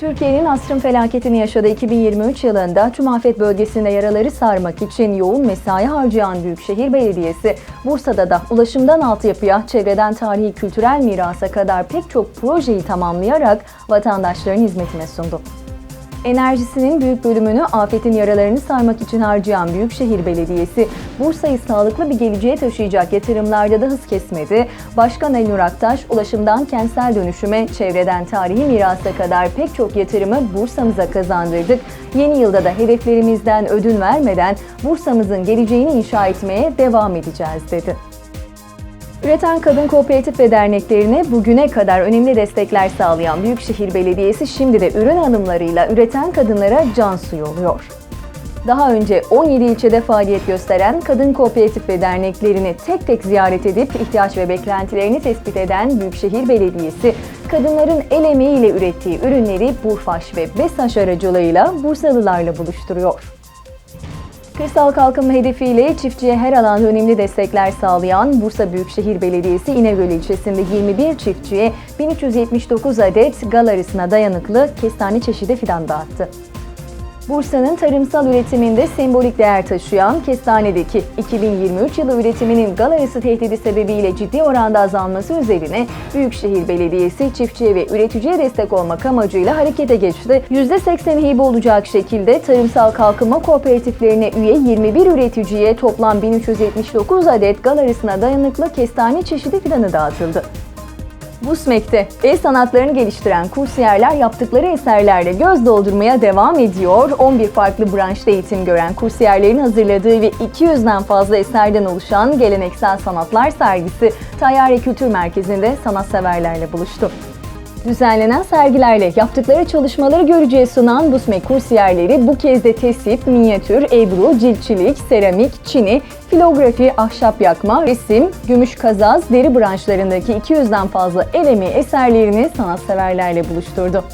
Türkiye'nin asrın felaketini yaşadığı 2023 yılında tüm afet bölgesinde yaraları sarmak için yoğun mesai harcayan Büyükşehir Belediyesi, Bursa'da da ulaşımdan altyapıya, çevreden tarihi kültürel mirasa kadar pek çok projeyi tamamlayarak vatandaşların hizmetine sundu. Enerjisinin büyük bölümünü afetin yaralarını sarmak için harcayan Büyükşehir Belediyesi, Bursa'yı sağlıklı bir geleceğe taşıyacak yatırımlarda da hız kesmedi. Başkan Ali Aktaş, ulaşımdan kentsel dönüşüme, çevreden tarihi mirasa kadar pek çok yatırımı Bursa'mıza kazandırdık. Yeni yılda da hedeflerimizden ödün vermeden Bursa'mızın geleceğini inşa etmeye devam edeceğiz dedi. Üreten kadın kooperatif ve derneklerine bugüne kadar önemli destekler sağlayan Büyükşehir Belediyesi şimdi de ürün hanımlarıyla üreten kadınlara can suyu oluyor. Daha önce 17 ilçede faaliyet gösteren kadın kooperatif ve derneklerini tek tek ziyaret edip ihtiyaç ve beklentilerini tespit eden Büyükşehir Belediyesi, kadınların el emeğiyle ürettiği ürünleri Burfaş ve Besaş aracılığıyla Bursalılarla buluşturuyor. Kırsal kalkınma hedefiyle çiftçiye her alanda önemli destekler sağlayan Bursa Büyükşehir Belediyesi İnegöl ilçesinde 21 çiftçiye 1379 adet gal arısına dayanıklı kestane çeşidi fidan dağıttı. Bursa'nın tarımsal üretiminde sembolik değer taşıyan kestanedeki 2023 yılı üretiminin gal arısı tehdidi sebebiyle ciddi oranda azalması üzerine Büyükşehir Belediyesi çiftçiye ve üreticiye destek olmak amacıyla harekete geçti. %80 hibe olacak şekilde tarımsal kalkınma kooperatiflerine üye 21 üreticiye toplam 1379 adet gal arısına dayanıklı kestane çeşidi fidanı dağıtıldı. BUSMEK'te el sanatlarını geliştiren kursiyerler yaptıkları eserlerle göz doldurmaya devam ediyor. 11 farklı branşta eğitim gören kursiyerlerin hazırladığı ve 200'den fazla eserden oluşan geleneksel sanatlar sergisi Tayyare Kültür Merkezi'nde sanatseverlerle buluştu. Düzenlenen sergilerle yaptıkları çalışmaları görücüye sunan BUSMEK kursiyerleri bu kez de tesip, minyatür, ebru, ciltçilik, seramik, çini, filografi, ahşap yakma, resim, gümüş kazaz, deri branşlarındaki 200'den fazla el emeği eserlerini sanatseverlerle buluşturdu.